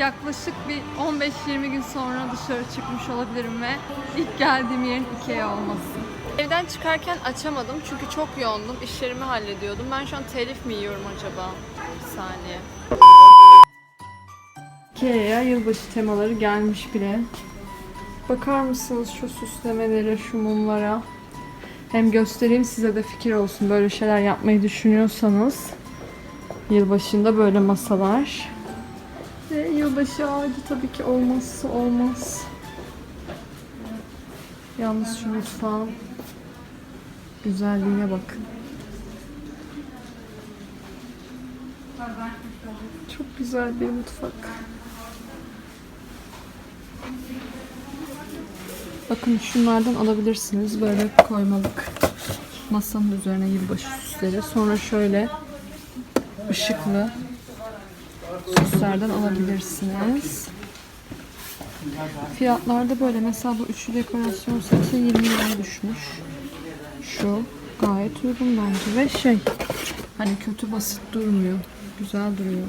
yaklaşık bir 15-20 gün sonra dışarı çıkmış olabilirim ve ilk geldiğim yerin Ikea olması. Evden çıkarken açamadım çünkü çok yoğundum. İşlerimi hallediyordum. Ben şu an telif mi yiyorum acaba? Bir saniye. Ikea'ya yılbaşı temaları gelmiş bile. Bakar mısınız şu süslemelere, şu mumlara? Hem göstereyim size de fikir olsun. Böyle şeyler yapmayı düşünüyorsanız. Yılbaşında böyle masalar. Yılbaşı ağacı tabii ki olmazsa olmaz. Yalnız şu mutfağın güzelliğine bakın. Çok güzel bir mutfak. Bakın şunlardan alabilirsiniz. Böyle koymalık. Masanın üzerine yılbaşı süsleri. Sonra şöyle ışıklı süslerden alabilirsiniz. Fiyatlarda böyle. Mesela bu üçlü dekorasyon seti 20 liraya düşmüş. Şu gayet uygun bence ve şey hani kötü basit durmuyor. Güzel duruyor.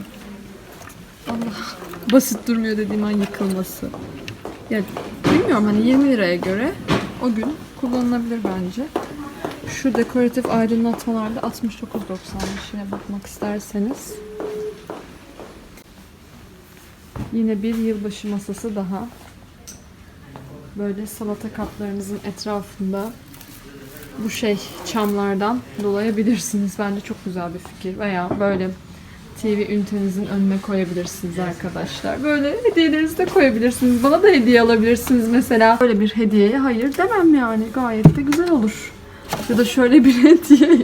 Allah basit durmuyor dediğim an yıkılması. Ya bilmiyorum hani 20 liraya göre o gün kullanılabilir bence. Şu dekoratif aydınlatmalarda 69.90'mış yine bakmak isterseniz. Yine bir yılbaşı masası daha. Böyle salata kaplarınızın etrafında bu şey çamlardan dolayabilirsiniz. Bence çok güzel bir fikir. Veya böyle TV ünitenizin önüne koyabilirsiniz arkadaşlar. Böyle hediyelerinizi de koyabilirsiniz. Bana da hediye alabilirsiniz mesela. Böyle bir hediyeye hayır demem yani. Gayet de güzel olur. Ya da şöyle bir hediye.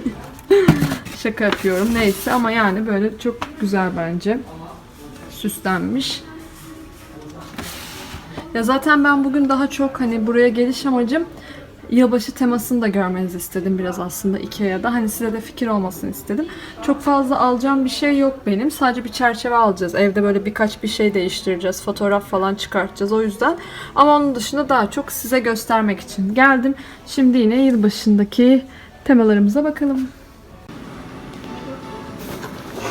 Şaka yapıyorum. Neyse ama yani böyle çok güzel bence. Süslenmiş. Ya zaten ben bugün daha çok hani buraya geliş amacım yılbaşı temasını da görmenizi istedim biraz aslında Ikea'da. Hani size de fikir olmasını istedim. Çok fazla alacağım bir şey yok benim. Sadece bir çerçeve alacağız. Evde böyle birkaç bir şey değiştireceğiz. Fotoğraf falan çıkartacağız o yüzden. Ama onun dışında daha çok size göstermek için geldim. Şimdi yine yılbaşındaki temalarımıza bakalım.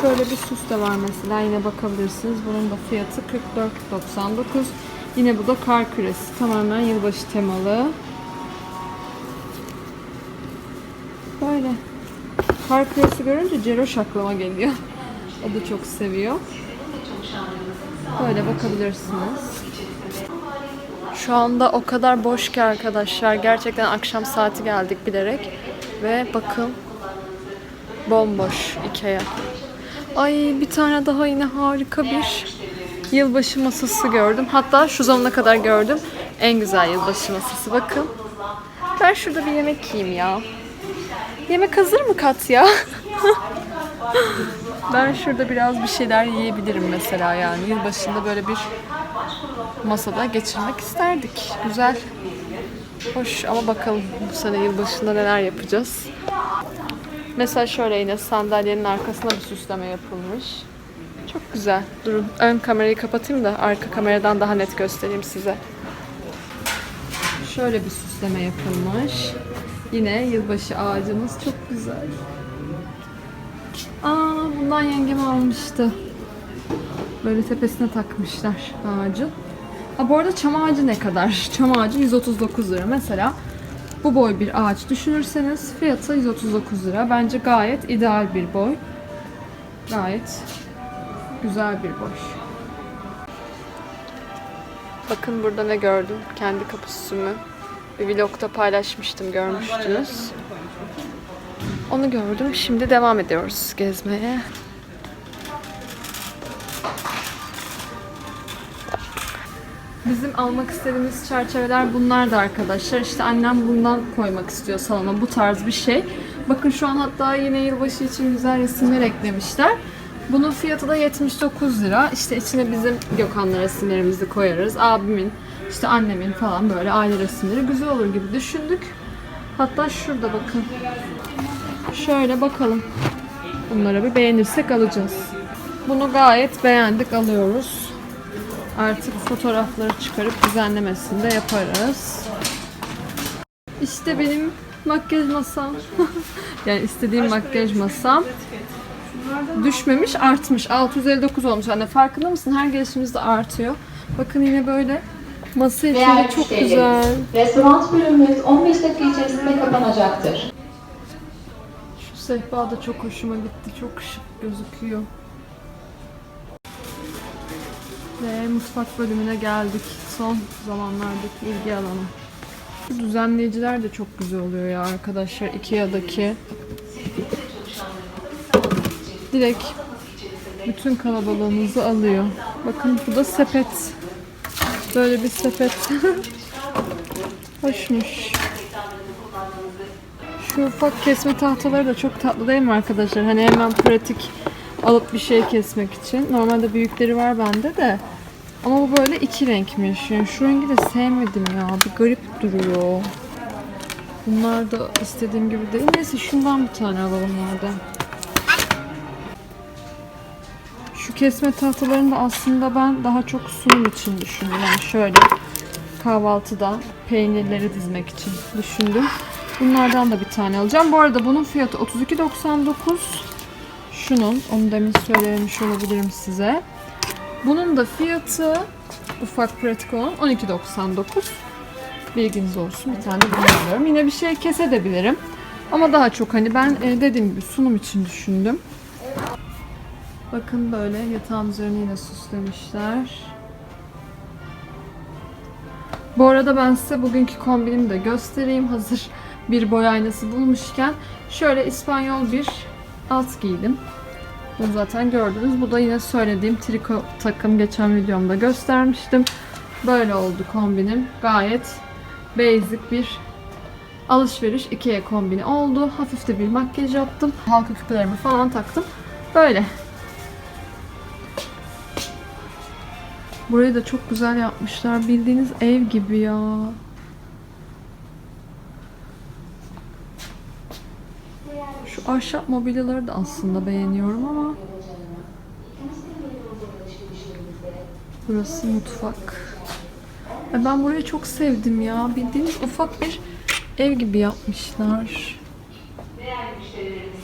Şöyle bir süs de var mesela yine bakabilirsiniz. Bunun da fiyatı 44.99. Yine bu da kar küresi. Tamamen yılbaşı temalı. Böyle. Kar küresi görünce Ceroş aklıma geliyor. O da çok seviyor. Böyle bakabilirsiniz. Şu anda o kadar boş ki arkadaşlar. Gerçekten akşam saati geldik bilerek. Ve bakın bomboş Ikea. Ay bir tane daha yine harika bir yılbaşı masası gördüm. Hatta şu zamana kadar gördüm. En güzel yılbaşı masası. Bakın. Ben şurada bir yemek yiyeyim ya. Yemek hazır mı Katya? ben şurada biraz bir şeyler yiyebilirim mesela yani. Yılbaşında böyle bir masada geçirmek isterdik. Güzel. Hoş ama bakalım bu sene yılbaşında neler yapacağız. Mesela şöyle yine sandalyenin arkasına bir süsleme yapılmış. Çok güzel. Durun ön kamerayı kapatayım da arka kameradan daha net göstereyim size. Şöyle bir süsleme yapılmış. Yine yılbaşı ağacımız çok güzel. Aa bundan yengem almıştı. Böyle tepesine takmışlar ağacın. Ha bu arada çam ağacı ne kadar? Çam ağacı 139 lira. Mesela bu boy bir ağaç düşünürseniz fiyatı 139 lira. Bence gayet ideal bir boy. Gayet güzel bir boy. Bakın burada ne gördüm. Kendi kapısımı bir vlogda paylaşmıştım görmüştünüz. Onu gördüm. Şimdi devam ediyoruz gezmeye. Bizim almak istediğimiz çerçeveler bunlar da arkadaşlar. İşte annem bundan koymak istiyor salona. Bu tarz bir şey. Bakın şu an hatta yine yılbaşı için güzel resimler eklemişler. Bunun fiyatı da 79 lira. İşte içine bizim Gökhan'la resimlerimizi koyarız. Abimin, işte annemin falan böyle aile resimleri güzel olur gibi düşündük. Hatta şurada bakın. Şöyle bakalım. Bunlara bir beğenirsek alacağız. Bunu gayet beğendik alıyoruz. Artık fotoğrafları çıkarıp düzenlemesini de yaparız. İşte benim makyaj masam. yani istediğim makyaj masam. Düşmemiş, artmış. 659 olmuş anne. Farkında mısın? Her gelişimizde artıyor. Bakın yine böyle masa içinde çok müşterilerimiz, güzel. Restoran bölümümüz 15 dakika içerisinde kapanacaktır. Şu sehpa da çok hoşuma gitti. Çok şık gözüküyor. Ve mutfak bölümüne geldik. Son zamanlardaki ilgi alanı. Düzenleyiciler de çok güzel oluyor ya arkadaşlar. Ikea'daki. Direkt bütün kalabalığımızı alıyor. Bakın bu da sepet. Böyle bir sepet. Hoşmuş. Şu ufak kesme tahtaları da çok tatlı değil mi arkadaşlar? Hani hemen pratik alıp bir şey kesmek için. Normalde büyükleri var bende de. Ama bu böyle iki renkmiş. Yani şu rengi de sevmedim ya. Bir garip duruyor. Bunlar da istediğim gibi değil. Neyse şundan bir tane alalım madem. Şu kesme tahtalarını da aslında ben daha çok sunum için düşündüm. Yani şöyle kahvaltıda peynirleri dizmek için düşündüm. Bunlardan da bir tane alacağım. Bu arada bunun fiyatı 32.99. Şunun, onu demin söylemiş olabilirim size. Bunun da fiyatı ufak pratik olan 12.99. Bilginiz olsun. Bir tane bunu alıyorum. Yine bir şey kesebilirim. Ama daha çok hani ben e, dediğim gibi sunum için düşündüm. Bakın böyle yatağın üzerine yine süslemişler. Bu arada ben size bugünkü kombinimi de göstereyim. Hazır bir boy aynası bulmuşken. Şöyle İspanyol bir alt giydim. Bunu zaten gördünüz. Bu da yine söylediğim triko takım geçen videomda göstermiştim. Böyle oldu kombinim. Gayet basic bir alışveriş Ikea kombini oldu. Hafif de bir makyaj yaptım. Halka küpelerimi falan taktım. Böyle. Burayı da çok güzel yapmışlar. Bildiğiniz ev gibi ya. Şu ahşap mobilyaları da aslında beğeniyorum ama Burası mutfak. Ben burayı çok sevdim ya. Bildiğiniz ufak bir ev gibi yapmışlar. Değerli müşterilerimiz,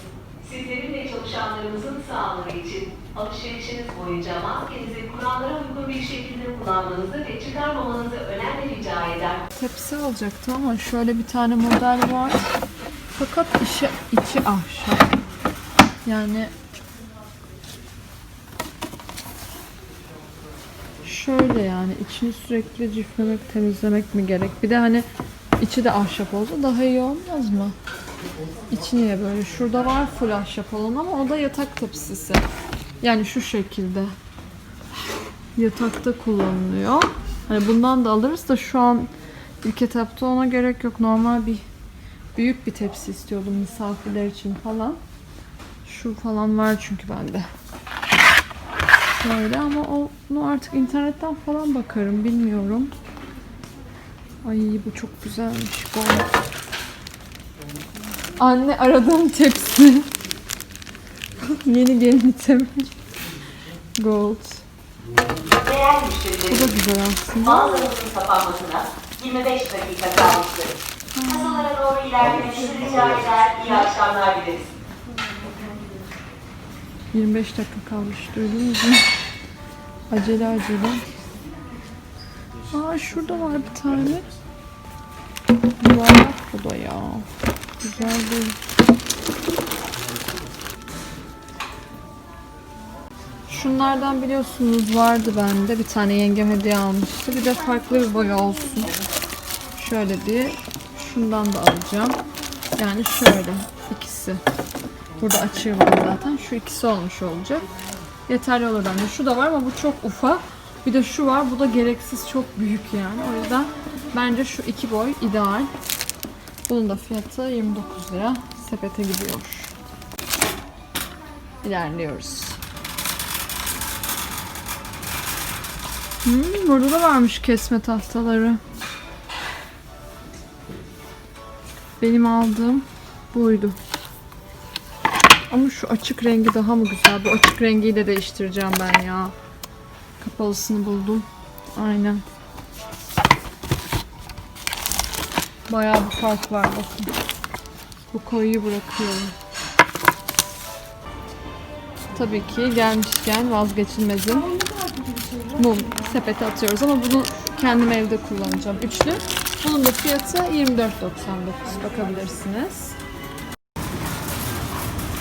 sizlerin ve çalışanlarımızın sağlığı için alışverişiniz boyunca maskenizi kurallara uygun bir şekilde kullanmanızı ve çıkarmamanızı önemli rica eder. Tepsi alacaktım ama şöyle bir tane model var. Fakat içi, içi ahşap. Yani şöyle yani içini sürekli ciflemek, temizlemek mi gerek? Bir de hani içi de ahşap olsa daha iyi olmaz mı? İçi niye böyle? Şurada var full ahşap olan ama o da yatak tepsisi. Yani şu şekilde. Yatakta kullanılıyor. Hani bundan da alırız da şu an ilk etapta ona gerek yok. Normal bir büyük bir tepsi istiyordum misafirler için falan. Şu falan var çünkü bende. Şöyle ama onu artık internetten falan bakarım bilmiyorum. Ay bu çok güzelmiş bu. Anne aradığım tepsi. Yeni gelin itemi. Gold. Bu da güzel aslında. mağazanızın kapanmasına 25 dakika kalmıştır. Kasalara doğru ilerlemenizi rica eder, iyi akşamlar dileriz. 25 dakika kalmış duydunuz mu? Acele acele. Aa şurada var bir tane. Yuvarlak bu da ya. Güzel değil. Şunlardan biliyorsunuz vardı bende. Bir tane yengem hediye almıştı. Bir de farklı bir boy olsun. Şöyle bir. Şundan da alacağım. Yani şöyle ikisi. Burada açığı var zaten. Şu ikisi olmuş olacak. Yeterli olur bence. Şu da var ama bu çok ufak. Bir de şu var. Bu da gereksiz çok büyük yani. O yüzden bence şu iki boy ideal. Bunun da fiyatı 29 lira. Sepete gidiyor. İlerliyoruz. Hmm, burada da varmış kesme tahtaları. Benim aldığım buydu. Ama şu açık rengi daha mı güzel? Bu açık rengiyi de değiştireceğim ben ya. Kapalısını buldum. Aynen. Bayağı bir fark var bakın. Bu koyuyu bırakıyorum. tabii ki gelmişken vazgeçilmezim. Mum sepete atıyoruz ama bunu kendim evde kullanacağım. Üçlü. Bunun da fiyatı 24.99 bakabilirsiniz.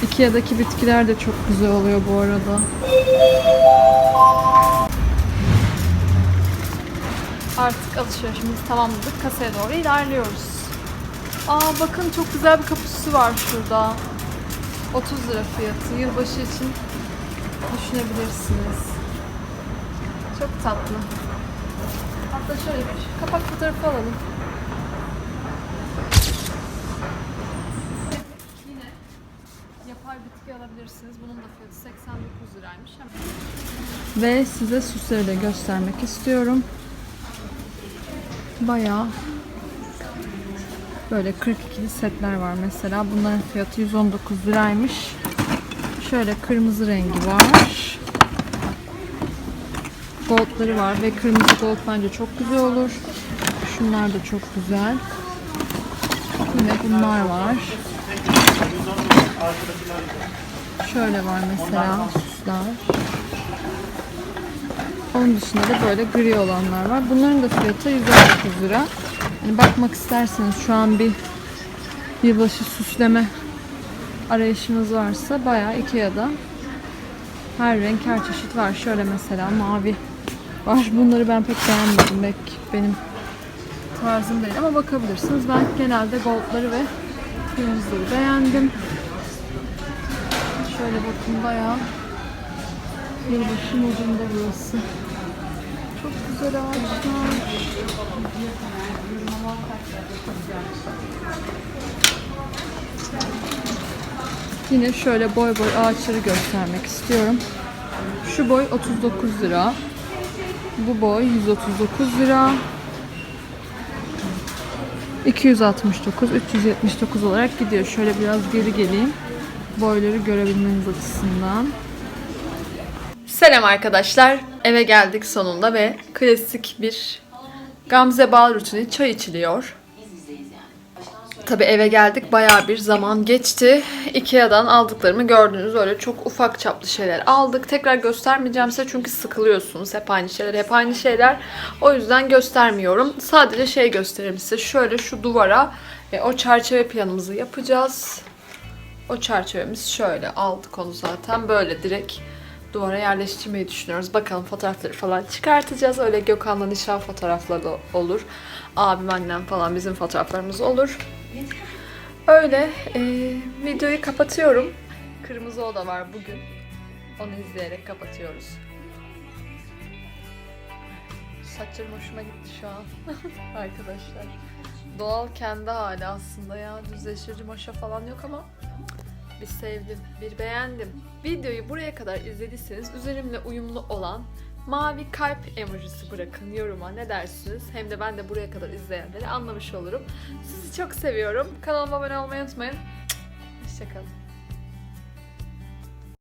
Ikea'daki bitkiler de çok güzel oluyor bu arada. Artık alışverişimizi tamamladık. Kasaya doğru ilerliyoruz. Aa bakın çok güzel bir kapusu var şurada. 30 lira fiyatı. Yılbaşı için düşünebilirsiniz. Çok tatlı. Hatta şöyle bir kapak fotoğrafı alalım. Yine yapay bitki alabilirsiniz. Bunun da fiyatı 89 liraymış. Ve size süsleri de göstermek istiyorum. Bayağı böyle 42'li setler var mesela. Bunların fiyatı 119 liraymış. Şöyle kırmızı rengi var. Goldları var ve kırmızı gold bence çok güzel olur. Şunlar da çok güzel. Yine bunlar var. Şöyle var mesela süsler. Onun dışında da böyle gri olanlar var. Bunların da fiyatı 119 lira. Yani bakmak isterseniz şu an bir yılbaşı süsleme arayışınız varsa bayağı Ikea'da her renk her çeşit var. Şöyle mesela mavi var. Bunları ben pek beğenmedim. Belki benim tarzım değil ama bakabilirsiniz. Ben genelde goldları ve kırmızıları beğendim. Şöyle bakın bayağı yılbaşı modunda burası. Çok güzel ağaçlar. Yine şöyle boy boy ağaçları göstermek istiyorum. Şu boy 39 lira. Bu boy 139 lira. 269, 379 olarak gidiyor. Şöyle biraz geri geleyim. Boyları görebilmeniz açısından. Selam arkadaşlar. Eve geldik sonunda ve klasik bir Gamze Bal rutini çay içiliyor. Tabii eve geldik bayağı bir zaman geçti. Ikea'dan aldıklarımı gördünüz. Öyle çok ufak çaplı şeyler aldık. Tekrar göstermeyeceğim size çünkü sıkılıyorsunuz. Hep aynı şeyler, hep aynı şeyler. O yüzden göstermiyorum. Sadece şey göstereyim size. Şöyle şu duvara e, o çerçeve planımızı yapacağız. O çerçevemiz şöyle. Aldık onu zaten. Böyle direkt duvara yerleştirmeyi düşünüyoruz. Bakalım fotoğrafları falan çıkartacağız. Öyle Gökhan'la nişan fotoğrafları olur. Abim, annem falan bizim fotoğraflarımız olur. Öyle e, videoyu kapatıyorum. Kırmızı Oda var bugün. Onu izleyerek kapatıyoruz. Saçlarım hoşuma gitti şu an arkadaşlar. Doğal kendi hali aslında ya. Düzleştirici maşa falan yok ama bir sevdim, bir beğendim. Videoyu buraya kadar izlediyseniz üzerimle uyumlu olan mavi kalp emojisi bırakın yoruma ne dersiniz? Hem de ben de buraya kadar izleyenleri anlamış olurum. Sizi çok seviyorum. Kanalıma abone olmayı unutmayın. Hoşçakalın.